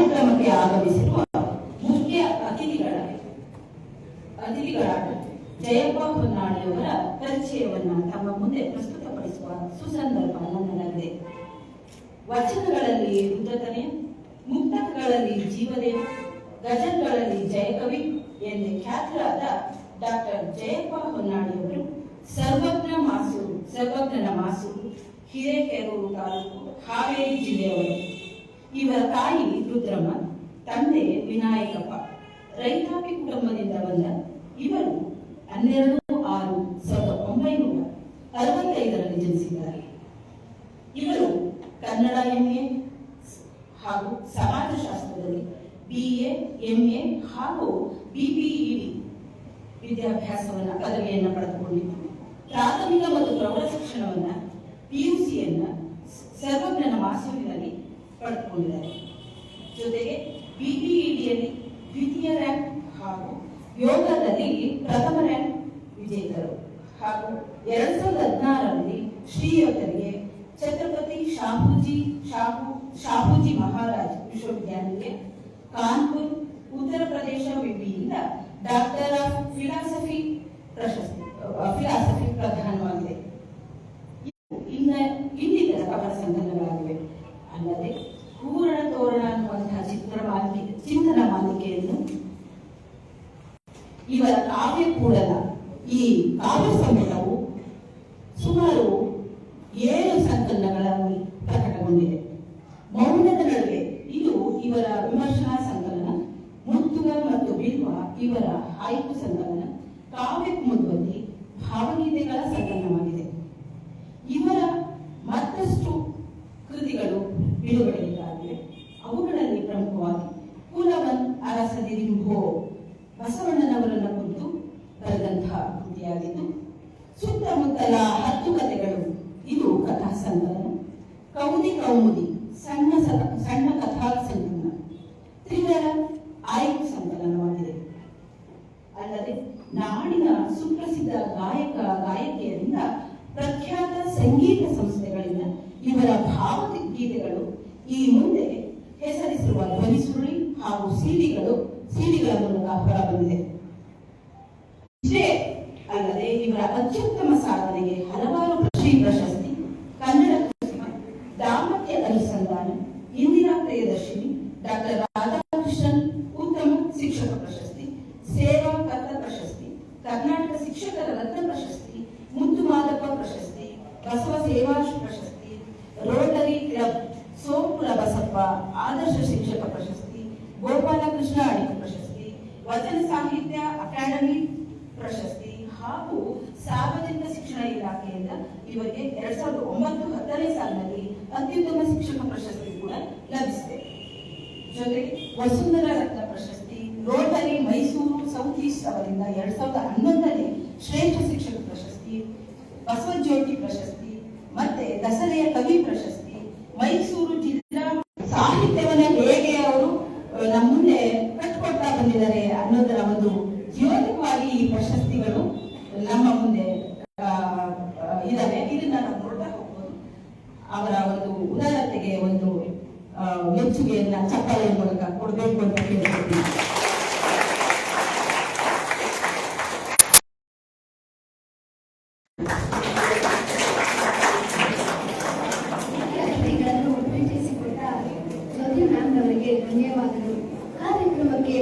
ಕಾರ್ಯಕ್ರಮಕ್ಕೆ ಆಗಮಿಸಿರುವ ಮುಖ್ಯ ಅತಿಥಿಗಳ ಅತಿಥಿಗಳಾದ ಜಯಪ್ಪ ಹೊನ್ನಾಳಿಯವರ ಪರಿಚಯವನ್ನು ತಮ್ಮ ಮುಂದೆ ಪ್ರಸ್ತುತಪಡಿಸುವ ಸುಸಂದರ್ಭ ನನ್ನಲ್ಲಿದೆ ವಚನಗಳಲ್ಲಿ ರುದ್ರತನೆ ಮುಕ್ತಕಗಳಲ್ಲಿ ಜೀವದೇವ ಗಜಲ್ಗಳಲ್ಲಿ ಜಯಕವಿ ಎಂದೇ ಖ್ಯಾತರಾದ ಡಾಕ್ಟರ್ ಜಯಪ್ಪ ಹೊನ್ನಾಳಿಯವರು ಸರ್ವಜ್ಞ ಮಾಸೂರು ಸರ್ವಜ್ಞನ ಮಾಸೂರು ಹಿರೇಕೆರೂರು ತಾಲೂಕು ಹಾವೇರಿ ಜಿಲ್ಲೆಯವರು. ಇವರ ತಾಯಿ ರುದ್ರಮ್ಮ ತಂದೆ ವಿನಾಯಕಪ್ಪ. ರೈತಾಪಿ ಕುಟುಂಬದಿಂದ ಬಂದ ಇವರು ಹನ್ನೆರಡು ಆರು ಸಾವಿರದ ಒಂಬೈನೂರ ಅರವತ್ತೈದರಲ್ಲಿ ಜನಿಸಿದ್ದಾರೆ. ಇವರು ಕನ್ನಡ ಎಂಎ ಹಾಗೂ ಸಮಾಜಶಾಸ್ತ್ರದಲ್ಲಿ ಬಿಎ ಎಂಎ ಹಾಗೂ ಬಿಪಿಇಡಿ ವಿದ್ಯಾಭ್ಯಾಸವನ್ನು, ಪದವಿಯನ್ನು ಪಡೆದುಕೊಂಡಿದ್ದರು. ಪ್ರಾಥಮಿಕ ಮತ್ತು ಪ್ರೌಢ ಶಿಕ್ಷಣವನ್ನ ಪಿಯುಸಿಯನ್ನ ಸರ್ವಜ್ಞನ ಮಾಸೂರಿನಲ್ಲಿ ಪಡೆದುಕೊಂಡಿದ್ದಾರೆ ಜೊತೆಗೆ ಬಿಪಿಇಡಿಯಲ್ಲಿ ದ್ವಿತೀಯ ರ್ಯಾಂಕ್ ಹಾಗೂ ಯೋಗದಲ್ಲಿ ಪ್ರಥಮ ರ್ಯಾಂಕ್ ವಿಜೇತರು ಹಾಗೂ ಎರಡ್ ಸಾವಿರದ ಹದಿನಾರರಲ್ಲಿ ಶ್ರೀಯೋಗರಿಗೆ ಛತ್ರಪತಿ ಶಾಹೂಜಿ, ಶಾಹು, ಶಾಹೂಜಿ ಮಹಾರಾಜ್ ವಿಶ್ವವಿದ್ಯಾನಿಲಯ ಕಾನ್ಪುರ್, ಉತ್ತರ ಪ್ರದೇಶ ವಿವಿಯಿಂದ ಅಲ್ಲದೆ ಹೂರಣ ತೋರಣ ಅನ್ನುವಂತಹ ಚಿತ್ರ ಮಾಲಿಕೆ ಚಿಂತನ ಮಾಲಿಕೆಯನ್ನು ಇವರ ಕಾವ್ಯ ಕೂಡಲ ಈ ಕಾವ್ಯ ಸಂಪುಟವು ಸುಮಾರು ಏಳು ಸಂಕಲನಗಳಲ್ಲಿ ಪ್ರಕಟಗೊಂಡಿದೆ. ಮೌನದ ನಡುವೆ ಇದು ಇವರ ವಿಮರ್ಶನಾ ಸಂಕಲನ, ಮುತ್ತುವ ಮತ್ತು ಬಿಲ್ವ ಇವರ ಆಯ್ಕು ಸಂಕಲನ. ಅರಸದಿರಿಂಭೋ ಬಸವಣ್ಣನವರನ್ನ ಕುರಿತು ಬರೆದಂತಹ ಕೃತಿಯಾಗಿದ್ದು ಸುತ್ತಮುತ್ತಲ ಹತ್ತು ಕಥೆಗಳು ಇದು ಕಥಾ ಸಂಕಲನ ಕೌದಿ ಕೌಮುದಿ ಸಣ್ಣ ಸಣ್ಣ ಕಥಾ ಸಂಕಲನ ತ್ರಿವರ ಆಯ್ಕೆ ಸಂಕಲನವಾಗಿದೆ ಅಲ್ಲದೆ ನಾಡಿನ ಸುಪ್ರಸಿದ್ಧ ಗಾಯಕ ಗಾಯಕಿಯರಿಂದ ಪ್ರಖ್ಯಾತ ಸಂಗೀತ ಸಂಸ್ಥೆಗಳಿಂದ ಇವರ ಭಾವಗೀತೆಗಳು ಈ ಮುಂದೆ ಹೆಸರಿಸಿರುವ ಧ್ವನಿಸುರುಳಿ ಹಾಗೂ ಸಿಡಿಗಳು ಸಿಡಿಗಳ ಮೂಲಕ ಹೊರಬಂದಿದೆ ಇಷ್ಟೇ ಅಲ್ಲದೆ ಇವರ ಅತ್ಯುತ್ತಮ ಸಾಧನೆಗೆ ಹಲವಾರು ಶ್ರೀ ಪ್ರಶಸ್ತಿ ಕನ್ನಡ ಪ್ರತಿಭೆ, ದಾಂಪತ್ಯ ಅನುಸಂಧಾನ ಇಂದಿರಾ ಪ್ರಿಯದರ್ಶಿನಿ ಡಾಕ್ಟರ್ ರಾಧಾಕೃಷ್ಣನ್ ಉತ್ತಮ ಶಿಕ್ಷಕ ಪ್ರಶಸ್ತಿ ಸೇವಾ ಕರ್ತ ಪ್ರಶಸ್ತಿ ಕರ್ನಾಟಕ ಶಿಕ್ಷಕರ ರತ್ನ ಪ್ರಶಸ್ತಿ ಮುದ್ದು ಮಾದಪ್ಪ ಪ್ರಶಸ್ತಿ ಬಸವ ಸೇವಾ ಪ್ರಶಸ್ತಿ ರೋಟರಿ ಕ್ಲಬ್ ಸೋಪುರ ಬಸಪ್ಪ ಆದರ್ಶ ಶಿಕ್ಷಕ ಪ್ರಶಸ್ತಿ ಗೋಪಾಲಕೃಷ್ಣ ಅಡಿಗ ಪ್ರಶಸ್ತಿ. ವಚನ ಸಾಹಿತ್ಯ, ಅಕಾಡೆಮಿ ಪ್ರಶಸ್ತಿ ಹಾಗೂ ಸಾರ್ವಜನಿಕ ಶಿಕ್ಷಣ ಇಲಾಖೆಯಿಂದ ಇವರಿಗೆ ಎರಡ್ ಸಾವಿರದ ಒಂಬತ್ತು ಹತ್ತನೇ ಸಾಲಿನಲ್ಲಿ ಅತ್ಯುತ್ತಮ ಶಿಕ್ಷಕ ಪ್ರಶಸ್ತಿ ಕೂಡ ಲಭಿಸಿದೆ. ಜೊತೆಗೆ ವಸುಂಧರ ರತ್ನ ಪ್ರಶಸ್ತಿ, ರೋಟರಿ ಮೈಸೂರು ಸೌತ್ ಈಸ್ಟ್ ಅವರಿಂದ ಎರಡ್ ಸಾವಿರದ ಹನ್ನೊಂದನೇ ಶ್ರೇಷ್ಠ ಶಿಕ್ಷಕ ಪ್ರಶಸ್ತಿ ಬಸವಜ್ಯೋತಿ ಪ್ರಶಸ್ತಿ, ಮತ್ತೆ ದಸರೆಯ ಕವಿ ಪ್ರಶಸ್ತಿ, ಮೈಸೂರು ಜಿಲ್ಲಾ ಸಾಹಿತ್ಯವನ್ನ ಹೇಗೆ ಅವರು ಅಹ್, ನಮ್ಮ ಮುಂದೆ ಅನ್ನೋದರ ಒಂದು ದ್ಯೋತಕವಾಗಿ ಈ ಪ್ರಶಸ್ತಿಗಳು ನಮ್ಮ ಮುಂದೆ ಇದಾವೆ. ಇದನ್ನ ನಾವು ನೋಡ್ತಾ ಹೋಗ್ಬೋದು. ಅವರ ಒಂದು ಉದಾರತೆಗೆ ಒಂದು ಮೆಚ್ಚುಗೆಯನ್ನ, ಚಪ್ಪಾಳೆ ಮೂಲಕ ಕೊಡಬೇಕು ಅಂತ ಕೇಳ್ಕೊಳ್ತೀನಿ.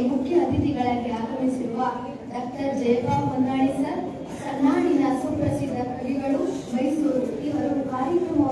ಮುಖ್ಯ ಅತಿಥಿಗಳಾಗಿ ಆಗಮಿಸಿರುವ ಡಾಕ್ಟರ್ ಜಯಪಾಲ್ ಹೊನ್ನಾಳಿ ಸರ್ ಕನ್ನಾಡಿನ ಸುಪ್ರಸಿದ್ಧ ಕವಿಗಳು ಮೈಸೂರು ಇವರು ಕಾರ್ಯಕ್ರಮ